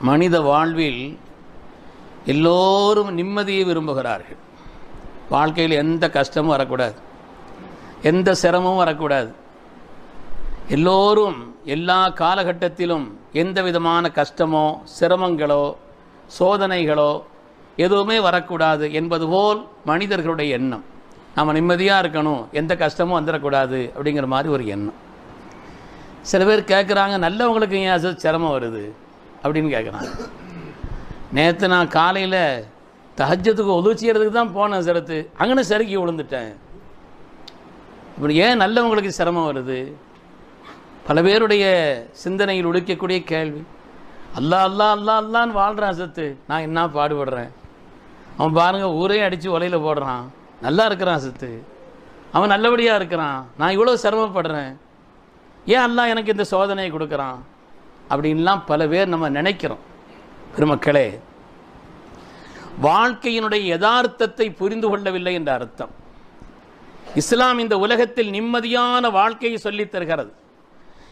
மனித வாழ்வில் எல்லோரும் நிம்மதியை விரும்புகிறார்கள். வாழ்க்கையில் எந்த கஷ்டமும் வரக்கூடாது. எந்த சிரமமும் வரக்கூடாது. எல்லோரும் எல்லா காலகட்டத்திலும் எந்த விதமான கஷ்டமோ சிரமங்களோ சோதனைகளோ எதுவுமே வரக்கூடாது என்பது போல் மனிதர்களுடைய எண்ணம். நம்ம நிம்மதியாக இருக்கணும் எந்த கஷ்டமும் வந்துடக்கூடாது அப்படிங்கிற மாதிரி ஒரு எண்ணம். சில பேர் கேட்குறாங்க நல்லவங்களுக்கு ஏன் சிரமம் வருது? அப்படின்னு கேட்குறான் நேற்று நான் காலையில் தஹஜத்துக்கு உதவி செய்கிறதுக்கு தான் போனேன் சிரத்து. அங்கன்னு சறுக்கி விழுந்துட்டேன். இப்படி ஏன் நல்லவங்களுக்கு சிரமம் வருது? பல பேருடைய சிந்தனையில் உடுக்கக்கூடிய கேள்வி. அல்லா அல்லா அல்லா அல்லான்னு வாழ்கிறான் சத்து நான் என்ன பாடுபடுறேன்? அவன் பாருங்கள் ஊரே அடித்து ஒலையில் போடுறான். நல்லா இருக்கிறான் சத்து அவன் நல்லபடியாக இருக்கிறான். நான் இவ்வளோ சிரமப்படுறேன். ஏன் அல்லாஹ் எனக்கு இந்த சோதனையை கொடுக்குறான்? அப்படின்லாம் பல பேர் நம்ம நினைக்கிறோம். பெருமக்களே வாழ்க்கையினுடைய யதார்த்தத்தை புரிந்து கொள்ளவில்லை என்ற அர்த்தம். இஸ்லாம் இந்த உலகத்தில் நிம்மதியான வாழ்க்கையை சொல்லித் தருகிறது.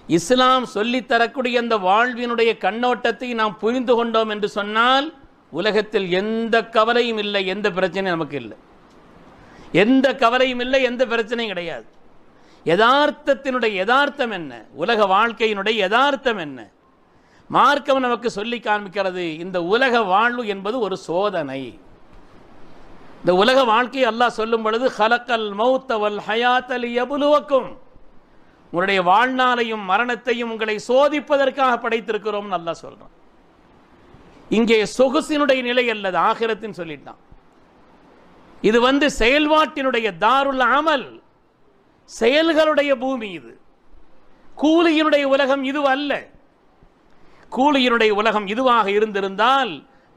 இஸ்லாம் சொல்லித் தரக்கூடிய அந்த வாழ்வினுடைய கண்ணோட்டத்தை நாம் புரிந்து கொண்டோம் என்று சொன்னால் உலகத்தில் எந்த கவலையும் இல்லை எந்த பிரச்சனையும் நமக்கு இல்லை. எந்த கவலையும் இல்லை எந்த பிரச்சனையும் கிடையாது. யதார்த்தத்தினுடைய யதார்த்தம் என்ன? உலக வாழ்க்கையினுடைய யதார்த்தம் என்ன? மார்க்கம் நமக்கு சொல்லி காண்பிக்கிறது இந்த உலக வாழ்வு என்பது ஒரு சோதனை. இந்த உலக வாழ்க்கையை அல்லாஹ் சொல்லும் பொழுது ஹலக்கல் மௌத்தவல் ஹயாத்தல் எபுலுவக்கும் உங்களுடைய வாழ்நாளையும் மரணத்தையும் உங்களை சோதிப்பதற்காக படைத்திருக்கிறோம் நல்லா சொல்றான். இங்கே சொகுசினுடைய நிலை அல்லது ஆகிரத்தின் சொல்லிட்டான். இது வந்து செயல்பாட்டினுடைய தாருல் அமல் செயல்களுடைய பூமி இது. கூலியினுடைய உலகம் இது அல்ல. கூலியினுடைய உலகம் இதுவாக இருந்திருந்தால்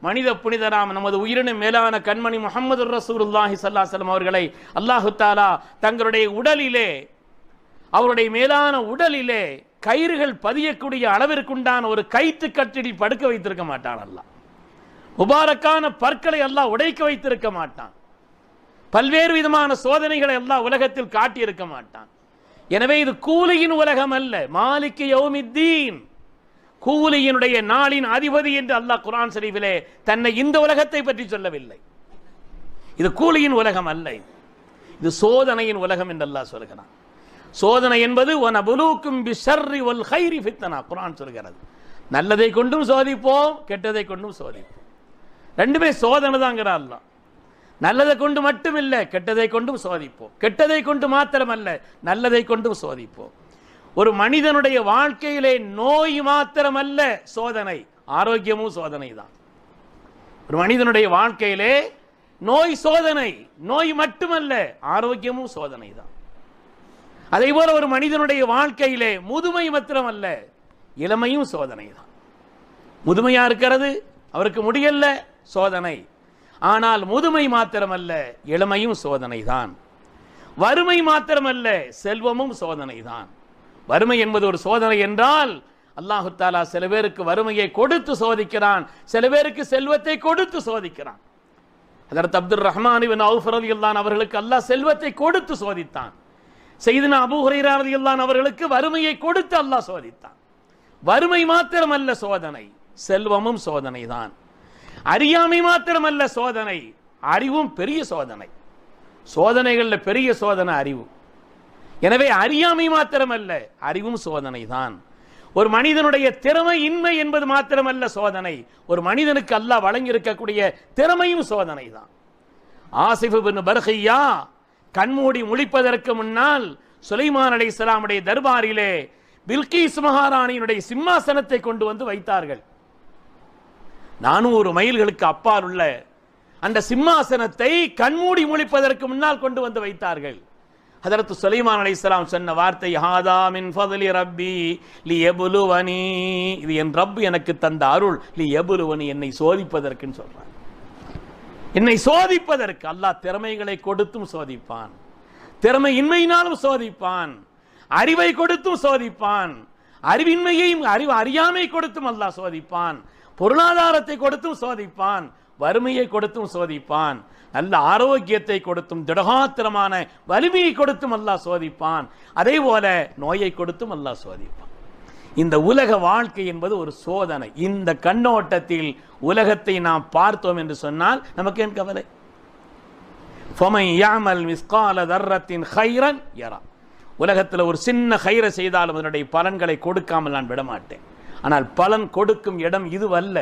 மனித புனிதராம் நமது உயிரினும் மேலான கண்மணி முகமது ரசூலுல்லாஹி சல்லாஹலம் அவர்களை அல்லாஹு தாலா தங்களுடைய உடலிலே அவருடைய மேலான உடலிலே கயிறுகள் பதியக்கூடிய அளவிற்குண்டான ஒரு கைத்து கட்டில் படுக்க வைத்திருக்க மாட்டான் அல்லா முபாரக்கான பற்களை எல்லாம் உடைக்க வைத்திருக்க மாட்டான். பல்வேறு விதமான சோதனைகளை எல்லாம் உலகத்தில் காட்டியிருக்க மாட்டான். எனவே இது கூலியின் உலகம் அல்ல மாலிக்கு யௌமித்தீன். கூலியினுடைய நாளின் அதிபதி என்று அல்லாஹ் குரான் ஷரீஃபிலே தன்னை இந்த உலகத்தை பற்றி சொல்லவில்லை. இது கூலியின் உலகம் அல்ல இது. சோதனையின் உலகம் என்று அல்லாஹ் சொல்கிறான். சோதனை என்பது ஒன புலூக்கும் பிஷர்ரி ஒல் ஹைரி ஃபித்தனா குரான் சொல்கிறது. நல்லதை கொண்டும் சோதிப்போம் கெட்டதை கொண்டும் சோதிப்போம். ரெண்டுமே சோதனை தாங்கிற அல்லாஹ். நல்லதை கொண்டு மட்டும் இல்லை கெட்டதை கொண்டும் சோதிப்போம். கெட்டதை கொண்டு மாத்திரமல்ல நல்லதை கொண்டும் சோதிப்போம். ஒரு மனிதனுடைய வாழ்க்கையிலே நோய் மாத்திரமல்ல சோதனை. ஆரோக்கியமும் சோதனை தான் ஒரு மனிதனுடைய வாழ்க்கையிலே நோய் சோதனை நோய் மட்டுமல்ல ஆரோக்கியமும் சோதனை தான் அதே போல ஒரு மனிதனுடைய வாழ்க்கையிலே முதுமை மாத்திரமல்ல இளமையும் சோதனை தான் முதுமையா இருக்கிறது அவருக்கு முடியல சோதனை. ஆனால் முதுமை மாத்திரமல்ல இளமையும் சோதனை தான் வறுமை மாத்திரமல்ல செல்வமும் சோதனை தான் வறுமை என்பது ஒரு சோதனை என்றால் அல்லாஹு தாலா சில பேருக்கு வறுமையை கொடுத்து சோதிக்கிறான் சில பேருக்கு செல்வத்தை கொடுத்து சோதிக்கிறான். அதற்கு அப்துல் ரஹ்மான் இவன் அவுஃபரதியுல்லான் அவர்களுக்கு அல்லாஹ் செல்வத்தை கொடுத்து சோதித்தான். செய்தின அபு ஹுரைராரதியுல்லான் அவர்களுக்கு வறுமையை கொடுத்து அல்லாஹ் சோதித்தான். வறுமை மாத்திரமல்ல சோதனை செல்வமும் சோதனை தான். அறியாமை மாத்திரமல்ல சோதனை அறிவும் பெரிய சோதனை. சோதனைகளில் பெரிய சோதனை அறிவு. எனவே அறியாமை மாத்திரமல்ல அறிவும் சோதனை தான் ஒரு மனிதனுடைய திறமை இன்மை என்பது மாத்திரமல்ல சோதனை. ஒரு மனிதனுக்கு அல்லாஹ் வழங்கியிருக்கக்கூடிய திறமையும் சோதனை தான் ஆசிஃபு பின் பர்ஹையா கண்மூடி முழிப்பதற்கு முன்னால் சுலைமான் அலை இஸ்லாமுடைய தர்பாரிலே பில்கிஸ் மகாராணியினுடைய சிம்மாசனத்தை கொண்டு வந்து வைத்தார்கள். நானூறு மைல்களுக்கு அப்பால் உள்ள அந்த சிம்மாசனத்தை கண்மூடி முழிப்பதற்கு முன்னால் கொண்டு வந்து வைத்தார்கள். ஹதரத்து சுலைமான் அலைஹிஸ்ஸலாம் சொன்ன வார்த்தை ஹாதா மின் ரப்பி லி எபுலுவனி இது என் ரப் எனக்கு தந்த அருள். லி எபுலுவனி என்னை சோதிப்பதற்குன்னு சொல்றான் என்னை சோதிப்பதற்கு அல்லாஹ் திறமைகளை கொடுத்தும் சோதிப்பான். திறமை இன்மையினாலும் சோதிப்பான். அறிவை கொடுத்தும் சோதிப்பான். அறிவின்மையையும் அறிவு அறியாமை கொடுத்தும் அல்லாஹ் சோதிப்பான். பொருளாதாரத்தை கொடுத்தும் சோதிப்பான். வறுமையை கொடுத்தும் சோதிப்பான் நல்ல ஆரோக்கியத்தை கொடுத்தும் திடகாத்திரமான வலிமையை கொடுத்தும் அல்லாஹ் சோதிப்பான் அதே போல நோயை கொடுத்தும் அல்லாஹ் சோதிப்பான். இந்த உலக வாழ்க்கை என்பது ஒரு சோதனை. இந்த கண்ணோட்டத்தில் உலகத்தை நாம் பார்த்தோம் என்று சொன்னால் நமக்கு என் கவலை? யாமல் மிஸ்கால தர்ரத்தின் ஹைரன் யரா. உலகத்தில் ஒரு சின்ன ஹைரை செய்தாலும் அதனுடைய பலன்களை கொடுக்காமல் நான் விடமாட்டேன். ஆனால் பலன் கொடுக்கும் இடம் இதுவல்ல.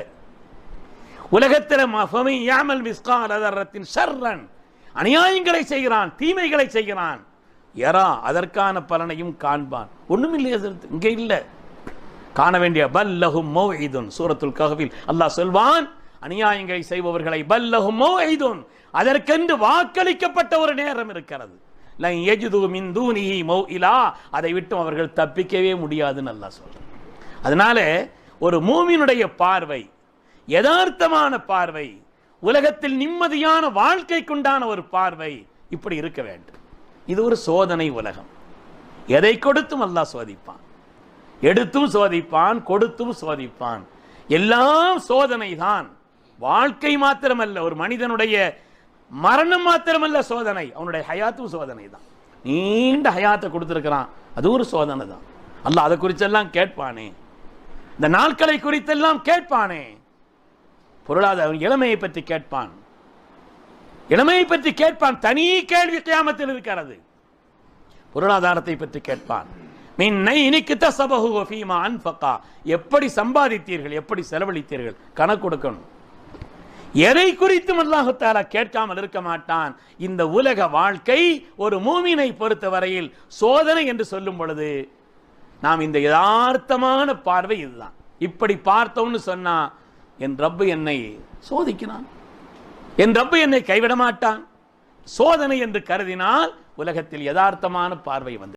உலகத்தில் ஃபமை யாமல் மிஸ்கால தர்ரத்தின் ஷர்ரன். அநியாயங்களை செய்கிறான் தீமைகளை செய்கிறான். யரா அதற்கான பலனையும் காண்பான். ஒண்ணுமில்லையே இங்கே இல்லை. காண வேண்டிய பல்லஹும் மௌஇதுன் சூரத்துல் கஹவில். அல்லாஹ் சொல்வான் அநியாயங்களை செய்பவர்களை பல்லஹும் மௌஇதுன். அதற்கென்று வாக்களிக்கப்பட்ட ஒரு நேரம் இருக்கிறது. அதை விட்டும் அவர்கள் தப்பிக்கவே முடியாதுன்னு அல்லாஹ் சொல்றேன். அதனால ஒரு மூமியினுடைய பார்வை யதார்த்தமான பார்வை. உலகத்தில் நிம்மதியான வாழ்க்கைக்குண்டான ஒரு பார்வை இப்படி இருக்க வேண்டும். இது ஒரு சோதனை உலகம். எதை கொடுத்தும் அல்லாஹ் சோதிப்பான். எடுத்தும் சோதிப்பான் கொடுத்தும் சோதிப்பான். எல்லாம் சோதனை தான். வாழ்க்கை மாத்திரமல்ல ஒரு மனிதனுடைய மரணம் மாத்திரமல்ல சோதனை. அவனுடைய ஹயாத்தும் சோதனை தான். நீண்ட ஹயாத்தை கொடுத்திருக்கிறான். அது ஒரு சோதனை தான். அல்ல அதை குறிச்செல்லாம் கேட்பானே. இந்த நாட்களை குறித்தெல்லாம் கேட்பானே. பொருளாதார இளமையை பற்றி கேட்பான். இளமையை பற்றி கேட்பான். தனி கேள்வி கியாமத்தில் இருக்கிறது. பொருளாதாரத்தை பற்றி கேட்பான். மின்னை இனிக்கு தசபஹு ஃபீமா அன்ஃபகா. எப்படி சம்பாதித்தீர்கள் எப்படி செலவழித்தீர்கள்? கணக்கு கொடுக்கணும். எதை குறித்தும் அல்லாஹுத்தாரா கேட்காமல் இருக்க மாட்டான். இந்த உலக வாழ்க்கை ஒரு மூமினை பொறுத்தவரையில் சோதனை என்று சொல்லும் பொழுது நாம் இந்த யதார்த்தமான பார்வை இதுதான். இப்படி பார்த்தோம்னு சொன்னா என் ரப்பு என்னை சோதிக்கிறான். என் ரப்பு என்னை கைவிட மாட்டான் சோதனை என்று கருதினால் உலகத்தில் யதார்த்தமான பார்வை வந்து